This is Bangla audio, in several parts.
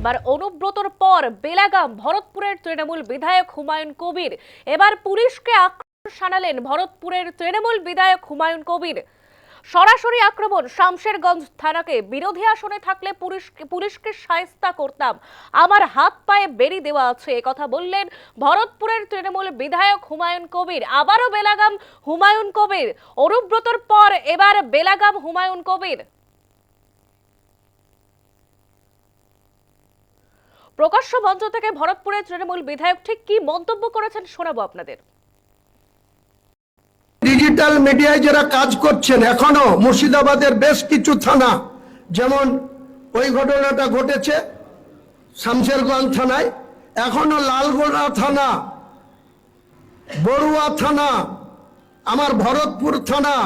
এবার অনুব্রতর পর বেলাগাম, ভরতপুরের তৃণমূল বিধায়ক হুমায়ুন কবির। এবার পুলিশকে আক্রমণ শানালেন ভরতপুরের তৃণমূল বিধায়ক হুমায়ুন কবির। সরাসরি আক্রমণ শামশেরগঞ্জ থানাকে। বিরোধী আসনে থাকলে পুলিশকে পুলিশকে সায়স্তা করতাম। আমার হাত পায়ে বেরি দেওয়া আছে কথা বললেন ভরতপুরের তৃণমূল বিধায়ক হুমায়ুন কবির। আবারও বেলাগাম, হুমায়ুন কবির। অনুব্রতর পর এবার বেলাগাম, হুমায়ুন কবির। প্রকাশ্য মঞ্চ থেকে ভরতপুরের তৃণমূল বিধায়ক ঠিক কি মন্তব্য করেছেন শোনাবো আপনাদের। ডিজিটাল মিডিয়ায় যারা কাজ করছেন, এখনও মুর্শিদাবাদের বেশ কিছু থানা, যেমন ওই ঘটনাটা ঘটেছে শামশেরগঞ্জ থানায়, এখনও লালগোলা থানা, বড়ুয়া থানা, আমার ভরতপুর থানা,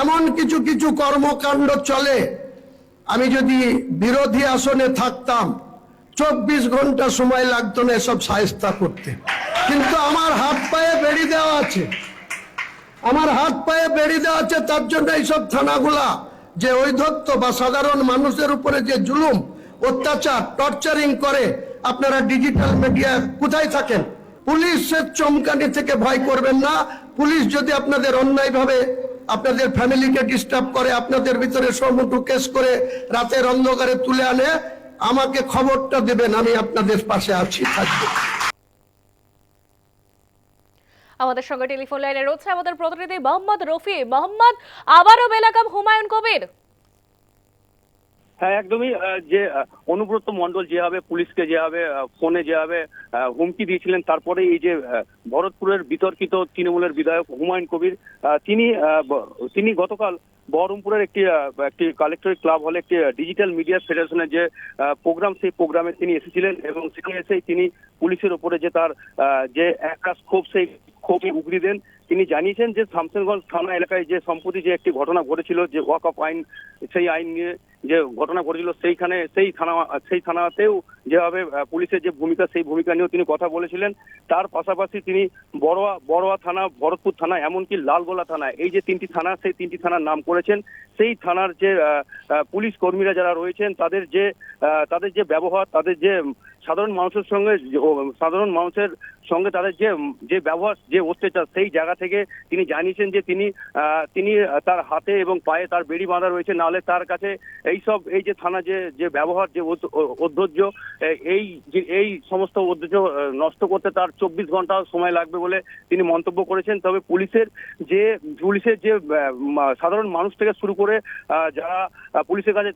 এমন কিছু কিছু কর্মকাণ্ড চলে। আমি যদি বিরোধী আসনে থাকতাম চব্বিশ ঘণ্টা সময় লাগতো না এসব সাহেস্তা করতে। কিন্তু আমার হাত পায়ে বেড়ি দেওয়া আছে। আমার হাত পায়ে বেড়ি দেওয়া আছে, তার জন্য এইসব থানাগুলা, যে ঐধত্য বা সাধারণ মানুষের উপরে যে জুলুম, অত্যাচার, টর্চারিং করে, আপনারা ডিজিটাল মিডিয়া কোথায় থাকেন? পুলিশের চমকানি থেকে ভয় করবেন না। পুলিশ যদি আপনাদের অন্যায়ভাবে আপনাদের ফ্যামিলিকে ডিস্টার্ব করে, আপনাদের ভিতরে সমুটু কেস করে, রাতের অন্ধকারে তুলে আনে আমাকে খবরটা দেবেন আমি আপনাদের পাশে আছি থাকব। আমাদের সঙ্গে টেলিফোন লাইনে রয়েছে আমাদের প্রতিনিধি মোহাম্মদ রফি। মোহাম্মদ আবারও বেলাগাম হুমায়ুন কবির। হ্যাঁ একদমই যে অনুব্রত মন্ডল যেভাবে পুলিশকে যেভাবে ফোনে যেভাবে হুমকি দিয়েছিলেন তারপরে এই যে ভরতপুরের বিতর্কিত তৃণমূলের বিধায়ক হুমায়ুন কবির তিনি তিনি গতকাল বহরমপুরের একটি একটি কালেক্টরেট ক্লাব হলে একটি ডিজিটাল মিডিয়া ফেডারেশনের যে প্রোগ্রাম সেই প্রোগ্রামে তিনি এসেছিলেন এবং সেখানে এসেই তিনি পুলিশের ওপরে যে তার যে একাশ ক্ষোভ, সেই ক্ষোভে উগড়ি দেন। তিনি জানিয়েছেন যে শামসেরগঞ্জ থানা এলাকায় যে সম্প্রতি যে একটি ঘটনা ঘটেছিল, যে ওয়াক অফ আইন, সেই আইন নিয়ে যে ঘটনা ঘটেছিল, সেইখানে, সেই থানা, সেই থানাতেও যেভাবে পুলিশের যে ভূমিকা, সেই ভূমিকা নিয়েও তিনি কথা বলেছিলেন। তার পাশাপাশি তিনি বড়োয়া বড়োয়া থানা, ভরতপুর থানা, এমনকি লালগোলা থানা, এই যে তিনটি থানা, সেই তিনটি থানার নাম করেছেন। সেই থানার যে পুলিশ কর্মীরা যারা রয়েছেন, তাদের যে তাদের যে ব্যবহার, তাদের যে সাধারণ মানুষের সঙ্গে সাধারণ মানুষের সঙ্গে তাদের যে যে ব্যবহার, যে অত্যাচার, সেই জায়গা থেকে তিনি জানিয়েছেন যে তিনি তিনি তার হাতে এবং পায়ে তার বেড়ি বাঁধা রয়েছে নাহলে তার কাছে এই সব এই যে থানা যে যে ব্যবহার যে এ- এই এই সমস্ত আহ, নষ্ট করতে তার চব্বিশ ঘণ্টা সময় লাগবে বলে তিনি মন্তব্য করেছেন। তবে পুলিশের যে পুলিশের যে সাধারণ মানুষ থেকে শুরু করে যারা পুলিশের কাছে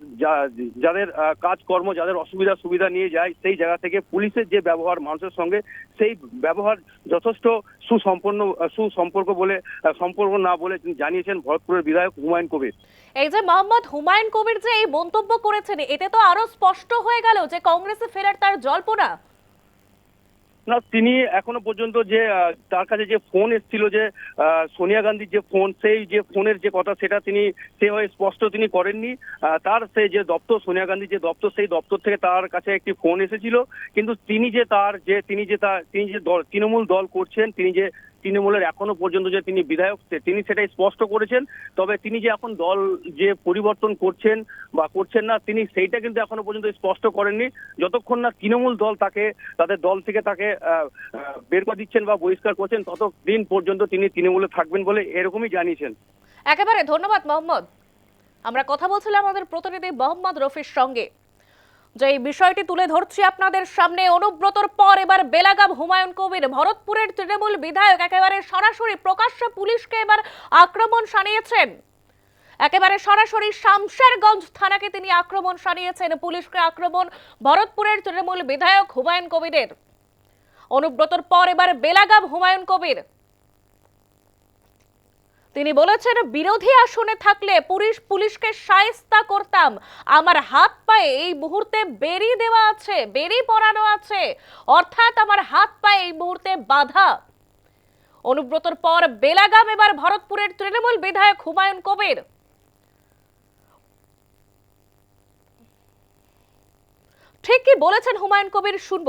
যাদের কাজকর্ম যাদের অসুবিধা সুবিধা নিয়ে যায় সেই জায়গা থেকে পুলিশের যে ব্যবহার মানুষের সঙ্গে সেই ব্যবহার যথেষ্ট সুসম্পন্ন আহ, সুসম্পর্ক বলে সম্পর্ক না বলে জানিয়েছেন ভরতপুরের বিধায়ক হুমায়ুন কবির। এই যে মোহাম্মদ হুমায়ুন কবির যে এই মন্তব্য করেছেন এতে তো আরও স্পষ্ট হয়ে গেল যে কংগ্রেসে ফেরার তার জল্পনা। না তিনি এখনও পর্যন্ত যে তার কাছে যে ফোন এসেছিল যে সোনিয়া গান্ধীর যে ফোন সেই যে ফোনের যে কথা সেটা তিনি সেভাবে স্পষ্ট তিনি করেননি। তার সেই যে দপ্তর সোনিয়া গান্ধীর যে দপ্তর সেই দপ্তর থেকে তার কাছে একটি ফোন এসেছিল। কিন্তু তিনি যে তার যে তিনি যে তার তিনি যে দল তৃণমূল দল করছেন তিনি যে তৃণমূলের এখনও পর্যন্ত যে তিনি বিধায়ক তিনি সেটাই স্পষ্ট করেছেন। তবে তিনি যে এখন দল যে পরিবর্তন করছেন বা করছেন না, তিনি সেইটা কিন্তু এখনও পর্যন্ত স্পষ্ট করেননি। যতক্ষণ না তৃণমূল দল তাকে, তাদের দল থেকে তাকে বের করে দিচ্ছেন বা বহিষ্কার করছেন, ততদিন পর্যন্ত তিনি তৃণমূলে থাকবেন বলে এরকমই জানিয়েছেন। একেবারে ধন্যবাদ, মোহাম্মদ। আমরা কথা বলছিলাম আমাদের প্রতিনিধি মোহাম্মদ রফির সঙ্গে। যে এই বিষয়টি তুলে ধরছি আপনাদের সামনে, অনুব্রতর পর এবার বেলাগাম হুমায়ুন কবির, ভরতপুরের তৃণমূল বিধায়ক, একেবারে সরাসরি প্রকাশ্যে পুলিশকে এবার আক্রমণ শানিয়েছেন। একেবারে সরাসরি শামশেরগঞ্জ থানাকে তিনি আক্রমণ শানিয়েছেন, পুলিশকে আক্রমণ ভরতপুরের তৃণমূল বিধায়ক হুমায়ুন কবিরের। অনুব্রতর পর এবার বেলাগাম হুমায়ুন কবির। তিনি বলেছেন, বিরোধী আসনে থাকলে পুলিশ, পুলিশকে সায়স্তা করতাম। আমার হাত পায়ে এই মুহূর্তে বেরি দেওয়া আছে, বেরি পরানো আছে। অর্থাৎ আমার হাত পায়ে এই মুহূর্তে বাধা। অনুব্রতর পর বেলাগাম এবার ভরতপুরের তৃণমূল বিধায়ক হুমায়ুন কবির। ঠিক কি বলেছেন হুমায়ুন কবির, শুনব।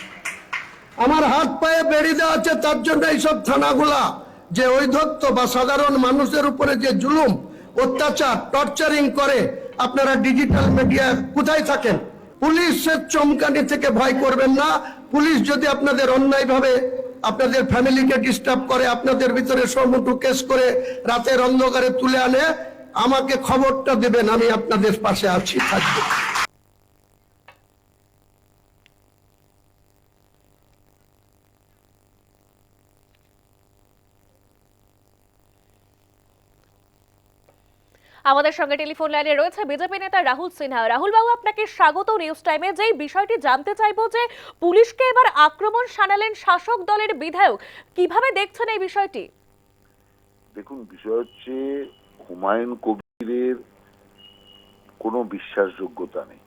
আমার হাত পায়ে বেড়ি দেওয়া আছে, তার জন্য এইসব থানাগুলা যে ঐধত্য বা সাধারণ মানুষের উপরে যে জুলুম, অত্যাচার, টর্চারিং করে, আপনারা ডিজিটাল মিডিয়া কোথায় থাকেন? পুলিশের চমকানি থেকে ভয় করবেন না। পুলিশ যদি আপনাদের অন্যায়ভাবে আপনাদের ফ্যামিলিকে ডিস্টার্ব করে, আপনাদের ভিতরে সমুটু কেস করে রাতের অন্ধকারে তুলে আনে, আমাকে খবরটা দেবেন, আমি আপনাদের পাশে আছি, থাকব। আমাদের সঙ্গে টেলিফোন লাইনে রয়েছে বিজেপি নেতা রাহুল সিনহা। রাহুল বাবু, আপনাকে স্বাগত নিউজ টাইমে যেই বিষয়টি জানতে চাইব যে, পুলিশকে এবার আক্রমণ শানালেন শাসক দলের বিধায়ক। কীভাবে দেখছেন এই বিষয়টি? দেখুন, বিষয় হচ্ছে হুমায়ুন কবিরের কোনো বিশ্বাসযোগ্যতা নেই।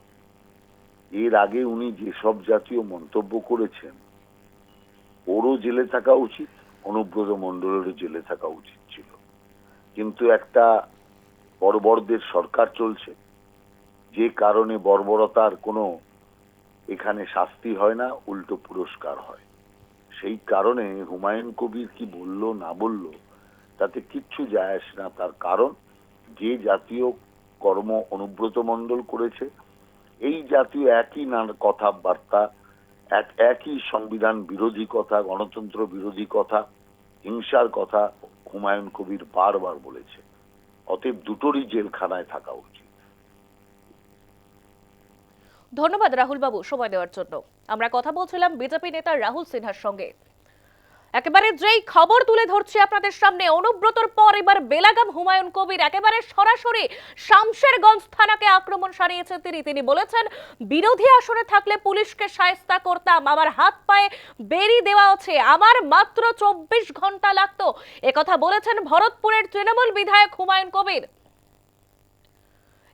এর আগে উনি যেসব জাতীয় মন্তব্য করেছেন, ওরও জেলে থাকা উচিত, অনুব্রত মণ্ডলেরও জেলে থাকা উচিত ছিল। কিন্তু একটা বর্বরদের সরকার চলছে। যে কারণে বর্বরতার কোনো এখানে শাস্তি হয় না, উল্টো পুরস্কার হয়। সেই কারণে হুমায়ুন কবির কি বলল, না বলল, তাতে কিচ্ছু যায় আসে না। তার কারণ, যে জাতীয় কর্ম অনুব্রত মণ্ডল করেছে, এই জাতীয় একই নানা কথাবার্তা, এক একই সংবিধান বিরোধী কথা, গণতন্ত্র বিরোধী কথা, হিংসার কথা হুমায়ুন কবির বারবার বলেছে। অতএব দুটোরই জেলখানায় থাকা উচিত। ধন্যবাদ রাহুল বাবু সময় দেওয়ার জন্য। আমরা কথা বলছিলাম বিজেপি নেতা রাহুল সিনহার সঙ্গে। একেবারে যেই খবর তুলে ধরছি আপনাদের সামনে, অনুব্রতর পর এবার বেলাগাম হুমায়ুন কবির একেবারে সরাসরি শামশেরগঞ্জ থানাকে আক্রমণ সারিয়েছেন তিনি। তিনি বলেছেন, বিরোধী আসনে থাকলে পুলিশকে সায়স্তা করতাম, আমার হাত পায়ে বেরি দেওয়া আছে, আমার মাত্র চব্বিশ ঘণ্টা লাগতো। একথা বলেছেন ভরতপুরের তৃণমূল বিধায়ক হুমায়ুন কবির।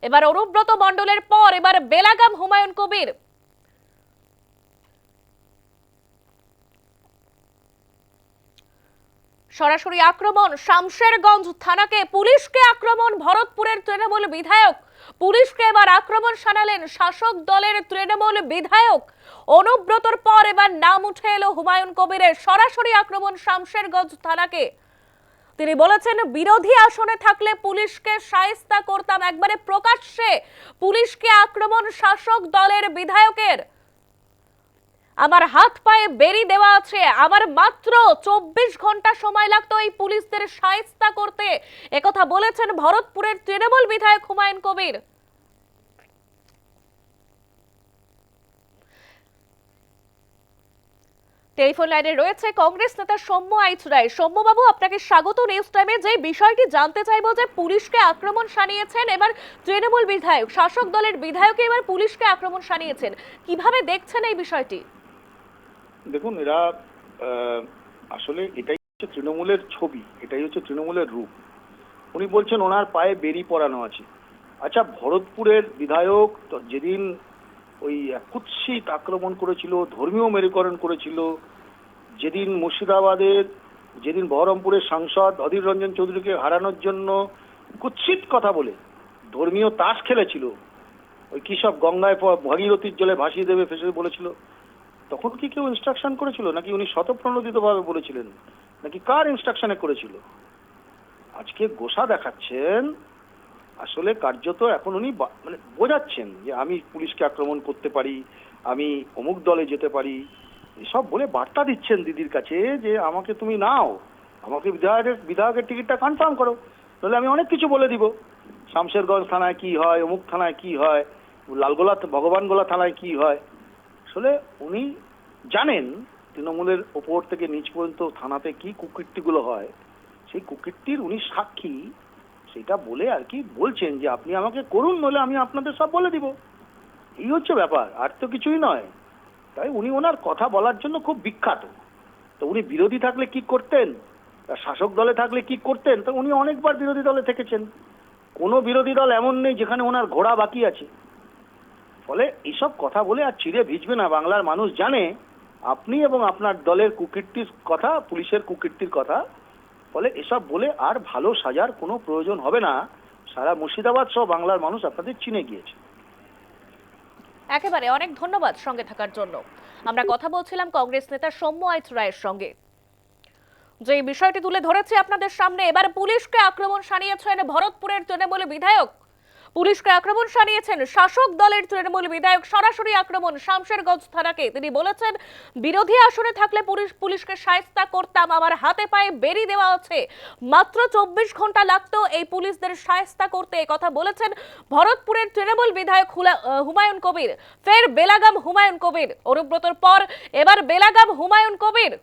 এবার অনুব্রত মণ্ডলের পর এবার বেলাগাম হুমায়ুন কবির। সরাসরি আক্রমণ। শামশেরগঞ্জ থানাকে পুলিশকে আক্রমণ, ভরতপুরের তৃণমূল বিধায়ক। পুলিশকে এবার আক্রমণ শানালেন শাসক দলের তৃণমূল বিধায়ক। অনুব্রতর পর এবার নাম উঠে এলো হুমায়ুন কবিরের। সরাসরি আক্রমণ শামশেরগঞ্জ থানাকে। তিনি বলেছেন, বিরোধী আসনে থাকলে পুলিশকে সায়স্তা করতাম। একবারে প্রকাশ্যে পুলিশকে আক্রমণ শাসক দলের বিধায়কের। আমার হাত পায়ে বেরি দেওয়া আছে। আমার মাত্র চব্বিশ ঘণ্টা সময় লাগতো এই পুলিশদের সায়স্তা করতে। একথা বলেছেন ভরতপুরের তৃণমূল বিধায়ক হুমায়ুন কবির। টেলিফোন লাইনে রয়েছে কংগ্রেস নেতা সৌম্য আইচরায় সৌম্যবাবু, আপনাকে স্বাগত নিউজ টাইমে। যে বিষয়টি জানতে চাইব যে পুলিশকে আক্রমণ সানিয়েছেন এবার তৃণমূল বিধায়ক, শাসক দলের বিধায়ক এবার পুলিশকে আক্রমণ শানিয়েছেন। কীভাবে দেখছেন এই বিষয়টি? দেখুন, এরা আসলে এটাই হচ্ছে তৃণমূলের ছবি, এটাই হচ্ছে তৃণমূলের রূপ। উনি বলছেন ওনার পায়ে বেরি পরানো আছে। আচ্ছা ভরতপুরের বিধায়ক যেদিন ওই কুৎসিত আক্রমণ করেছিল, ধর্মীয় মেরুকরণ করেছিল, যেদিন মুর্শিদাবাদের, যেদিন বহরমপুরের সাংসদ অধীর রঞ্জন চৌধুরীকে হারানোর জন্য কুৎসিত কথা বলে, ধর্মীয় তাস খেলেছিল, ওই কি সব গঙ্গায় ভাগীরথীর জলে ভাসিয়ে দেবে ফেসে বলেছিল। তখন কি কেউ ইনস্ট্রাকশন করেছিল? নাকি উনি শতপ্রণোদিতভাবে বলেছিলেন? নাকি কার ইনস্ট্রাকশনে করেছিল? আজকে গোসা দেখাচ্ছেন। আসলে কার্যত এখন উনি মানে বোঝাচ্ছেন যে আমি পুলিশকে আক্রমণ করতে পারি, আমি অমুক দলে যেতে পারি। এসব বলে বার্তা দিচ্ছেন দিদির কাছে যে আমাকে তুমি নাও। আমাকে বিধায়কের বিধায়কের টিকিটটা কনফার্ম করো। তাহলে আমি অনেক কিছু বলে দিব। শামশেরগঞ্জ থানায় কি হয়, অমুক থানায় কি হয়, লালগোলা ভগবানগোলা থানায় কি হয়। আসলে উনি জানেন তৃণমূলের ওপর থেকে নিচ পর্যন্ত থানাতে কি কুকীর্তিগুলো হয়। সেই কুকীর্তির উনি সাক্ষী। সেটা বলে আর কি বলছেন যে, আপনি আমাকে করুন নলে আমি আপনাদের সব বলে দিব। এই হচ্ছে ব্যাপার, আর তো কিছুই নয়। তাই উনি ওনার কথা বলার জন্য খুব বিখ্যাত। তো উনি বিরোধী থাকলে কি করতেন? শাসক দলে থাকলে কি করতেন? তো উনি অনেকবার বিরোধী দলে থেকেছেন। কোনো বিরোধী দল এমন নেই যেখানে ওনার ঘোড়া বাকি আছে। ফলে এইসব কথা বলে আর চিড়ে ভিজবে না। বাংলার মানুষ জানে, আপনি এবং আপনার দলের কুকীর্তির কথা, পুলিশের কুকীর্তির কথা। ফলে এসব বলে আর ভালো সাজার কোনো প্রয়োজন হবে না। সারা মুর্শিদাবাদ সহ বাংলার মানুষ আপনাদের চিনে গিয়েছে। একেবারে, অনেক ধন্যবাদ সঙ্গে থাকার জন্য। আমরা কথা বলছিলাম কংগ্রেস নেতা সৌম্য আইচ রায়ের সঙ্গে। যে বিষয়টি তুলে ধরেছে আপনাদের সামনে, এবার পুলিশকে আক্রমণ সানিয়েছেন ভরতপুরের তৃণমূল বিধায়ক পুলিশকে আক্রমণ সানিয়েছেন শাসক দলের তৃণমূল বিধায়ক সরাসরি আক্রমণ শামশেরগঞ্জ থানাকে। তিনি বলেছেন, বিরোধী আসনে থাকলে পুলিশ, পুলিশকে সায়স্তা করতাম, আমার হাতে পায়ে বেরি দেওয়া আছে। মাত্র চব্বিশ ঘণ্টা লাগতো এই পুলিশদের সায়স্তা করতে। কথা বলেছেন ভরতপুরের তৃণমূল বিধায়ক হুমায়ুন কবির। ফের বেলাগাম হুমায়ুন কবির। অনুব্রতর পর এবার বেলাগাম হুমায়ুন কবির।